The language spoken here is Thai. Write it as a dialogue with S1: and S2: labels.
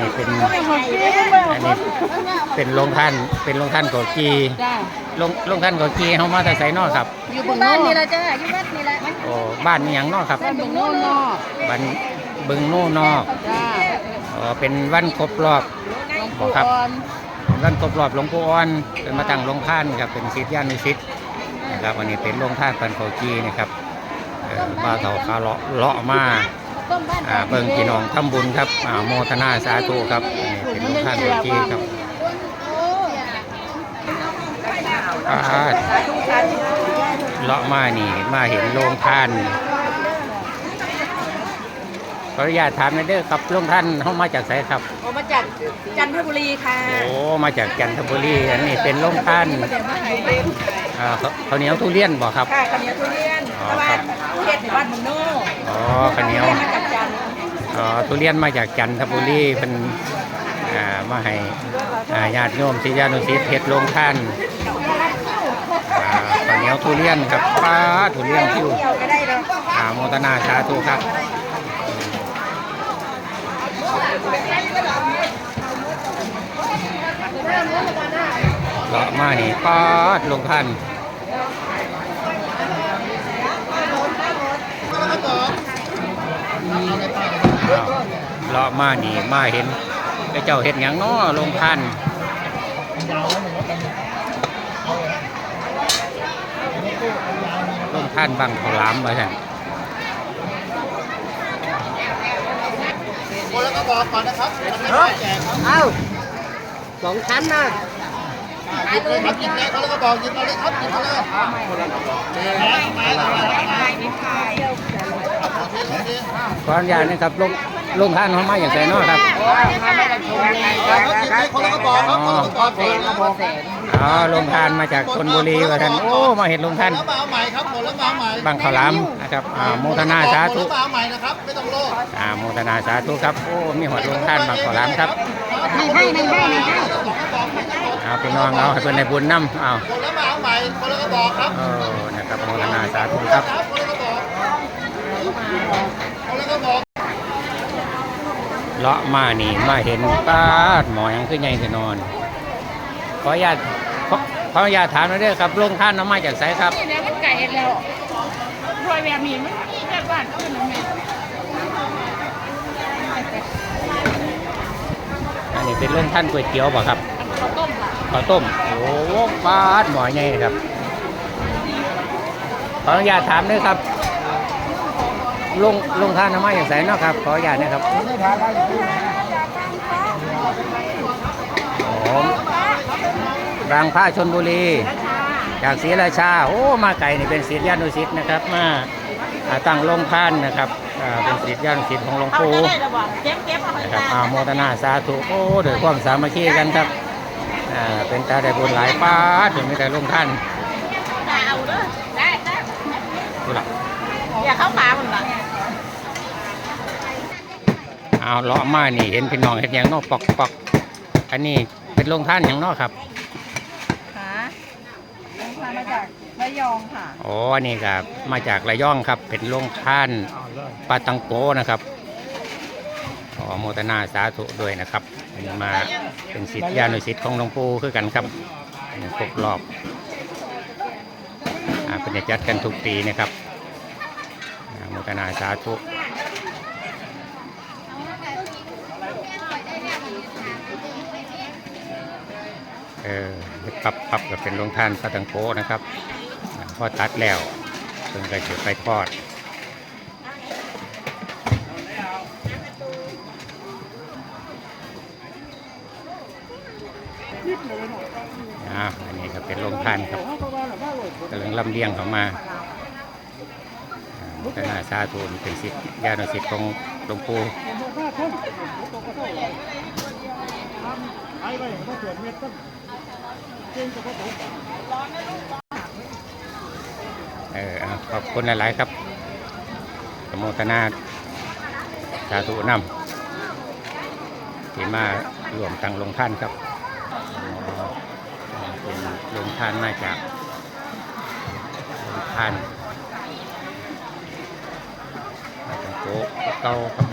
S1: นี่เป็นอันนี้เป็นโรงท่านเป็นโรงท่านโกกี
S2: จ้า
S1: โรงโรงท่านโกกีเฮามาแต่ไสนอครับ
S2: อยู่
S3: อยู่
S2: บึง
S3: บ้าน
S2: โน่
S3: นี่แหละจ้าอยู่บ้านนี่แหละ
S1: โอ้บ้านนี่หยังนอครับ
S2: บ้านบึงโน่นอก
S1: บ้านบึงโน่นอก
S2: จ้า
S1: อ๋อเป็นวันครบรอบ
S2: หลวง
S1: ครับ
S2: ปู่อ่อน
S1: วันครบรอบหลวงปู่อ่อนเป็นมาตั้งโรงท่านครับเป็นศิษยานุศิษย์นะครับวันนี้เป็นโรงท่านปันโกกีนะครับเอ่อบ้าวเฒ่าขาเลาะเลาะมา
S3: ต้มบ้าน
S1: อ่าเบิ่งพี่น้องทำบุญครับอ่าโมทนาสาธุครับอันนี้เป็นโรงท่านโกกีครับอ่า
S2: สาธุสาธุ
S1: เลาะมานี่มาเห็นโรงท่านขออนุญาตถามหนอยเด้อครับโรงท่านเขามาจากไสครับ
S2: ออกมาจากจันทบุรีค่ะ
S1: โอ้มาจากจันทบุรีอันนี้เป็นโรงท่าน
S2: เดี๋ยวมาให้เล่น
S1: อ่าข้าวข้าวเหนียวทุเรียนบ่ครับ
S2: ค่ะข้าวเหนียวทุเรียน
S1: อ๋อ
S2: ตะ
S1: ครั
S2: วั
S1: บ
S2: นเทศในบ้านบึงโน่
S1: อ๋อข้าวเหนียว
S2: มาจาก
S1: อทุเรียนมาจากจันทบุรีเป็นมาให้อ่าญาติโยมศิษยานุศิษย์เฮ็ดโรงท่านข้าวเหนียวทุเรียนครับป้าทุเรียนคิว
S2: เที่ยวก็ได้เลย
S1: อ่าโมทนาสาธุครับเลาะมานี่ป้าลงท่านอ้าว เลาะมานี่มาเห็นไอ้เจ้าเห็ดหยังน้อลงท่านลงท่านบังขาวหลามมาใช่
S4: คนละกระบอกก่อนนะครับมันไม่ได้แจกครับ
S2: เอ้าสองชั้นนะ
S4: หยิบเลยครับหยิบเลยคนละกระบอกหยิบเอาเลยครับหยิบเอาเลยคนละกระบอกไม้ไม้ไม้ไม้ไม้
S1: ขออนุญาตนะครับลง ลงท่านเขามาอย่างไรเนาะครับ
S4: ครับหยิบเลยคนละกระบอกครับคนละกระบอกคนละกระบอก
S1: อ๋อลงท่านมาจากชนบุรีว่าท่านโอ้มาเห็นลงท่าน
S4: แล้วมาเอาใหม่ครับผลแล้วมาเอาใหม่
S1: บังขาวหลามนะครับอ่าโมทนาสาธุ
S4: ผลแล้วมาเอาใหม่นะครับไม่ต้องโลภ
S1: อ่าโมทนาสาธุครับโอ้มีหัวลงท่านบังขาวหลามครับ
S3: ไม่ให้ไม่ให้ไม่ให้
S1: เอาพี่น้องเอาให้เป็นในบุญน้ำเอา
S4: ผลแล้วมาเอาใหม่คนละกระบอกครับ
S1: เออนะครับโมทนาสาธุครับ
S4: ครับคนละกระบอกคนละกระบอก
S1: เลาะมานี่มาเห็นป้าดหมอยังขึ้นใหญ่จะนอน ขออนุญาตขอขออนุญาตถามหน่อยเด้อครับลงท่านเอามาจากไสครับ
S2: นี่เนี่ยมันไก่แล้วรวยแบบนี้มันมีแบบบ้านอื่นนะแม่
S1: อันนี้เป็นลงท่านก๋วยเตี๋ยวบ่ครับ
S2: ข้าวต้มค่ะ
S1: ข้าวต้มโอ้ปาดหมอใหญ่ครับขออนุญาตถามด้วยครับ ลงลงทานน้ำมันอย่างไรเนาะครับ ขออนุญาตนะครับผมรางผ้าชนบุรี จากศรีราชา โอ้ มาไก่นี่เป็นศิษยานุศิษย์นะครับ มาอ่าตั้งโรงทานนะครับอ่าเป็นศิษยานุศิษย์ของหลวง
S2: เอา
S1: ปู่
S2: จะได้ระบอกเก็บเก็บเอาไป
S1: นะครับ
S2: ตา
S1: อาโมทนาสาธุโอ้โดวยความสามัคคีกันครับอ่าเป็นตาได้บุญหลายป้าถึงไม่ได้ลงท่าน
S2: เอาเด้อได้ได้
S1: ดูละ
S2: อย่าเข้าป่ามันละ
S1: เอาเลาะมานี่เห็นพี่น้องเห็นอย่างเนอกปอกปอกอันนี้เป็นลงท่านอย่างเนอกครับ
S2: ค่ะมาจากระยองค่ะ
S1: โอ้อันนี้ครับมาจากระยองครับ เป็นลงท่านปาตังโกนะครับขอโมทนาสาธุด้วยนะครับอันนี้มาเป็นศิษยานุศิษย์ของหลวงปู่คือกันครับอันนี้ครบรอบอ่าเป็นจะจัดกันทุกปีนะครับอ่าโมทนาสาธุ เออปับปับกับเป็นลงท่านปาตังโกนะครับอ่าพอตัดแล้วเพิ่งก็จะไปทอดอ่าอันนี้ก็เป็นโรงทานครับกำลังลำเลียงเข้ามาอ่าก็น่าสาธุนี่เป็นสิทธิญาณสิทธิ์ของหลวงปู่เออ เอาขอบคุณหลาย ๆ ครับสมโมทนาสาธุนำที่มารวมตังลงท่านครับเป็นโรงท่านมาจากโรงท่านมาจากโกเก่าครับ